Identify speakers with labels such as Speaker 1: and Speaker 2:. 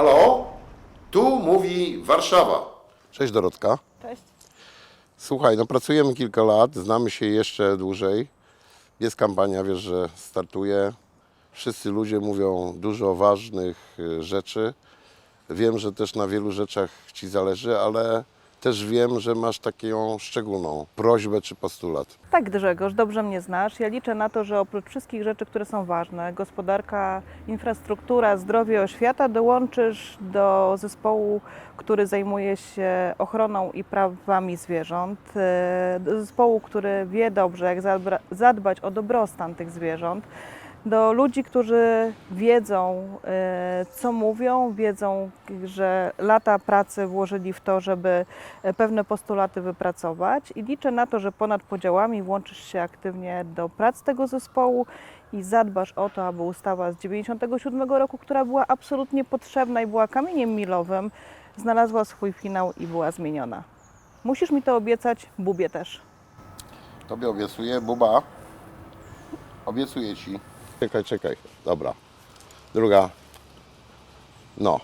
Speaker 1: Halo? Tu mówi Warszawa. Cześć Dorotka.
Speaker 2: Cześć.
Speaker 1: Słuchaj, no pracujemy kilka lat, znamy się jeszcze dłużej. Jest kampania, wiesz, że startuje. Wszyscy ludzie mówią dużo ważnych y, rzeczy. Wiem, że też na wielu rzeczach Ci zależy, ale też wiem, że masz taką szczególną prośbę czy postulat.
Speaker 2: Tak, Grzegorz, dobrze mnie znasz. Ja liczę na to, że oprócz wszystkich rzeczy, które są ważne, gospodarka, infrastruktura, zdrowie, oświata, dołączysz do zespołu, który zajmuje się ochroną i prawami zwierząt, e, do zespołu, który wie dobrze, jak zadbać o dobrostan tych zwierząt, do ludzi, którzy wiedzą, e, co mówią, wiedzą, że lata pracy włożyli w to, żeby e, pewne postulaty wypracować i liczę na to, że ponad podziałami włączysz się aktywnie do prac tego zespołu i zadbasz o to, aby ustawa z 97 roku, która była absolutnie potrzebna i była kamieniem milowym, znalazła swój finał i była zmieniona. Musisz mi to obiecać, Bubie też.
Speaker 1: Tobie obiecuję, Buba. Obiecuję Ci. Czekaj, czekaj. Dobra. Druga. No.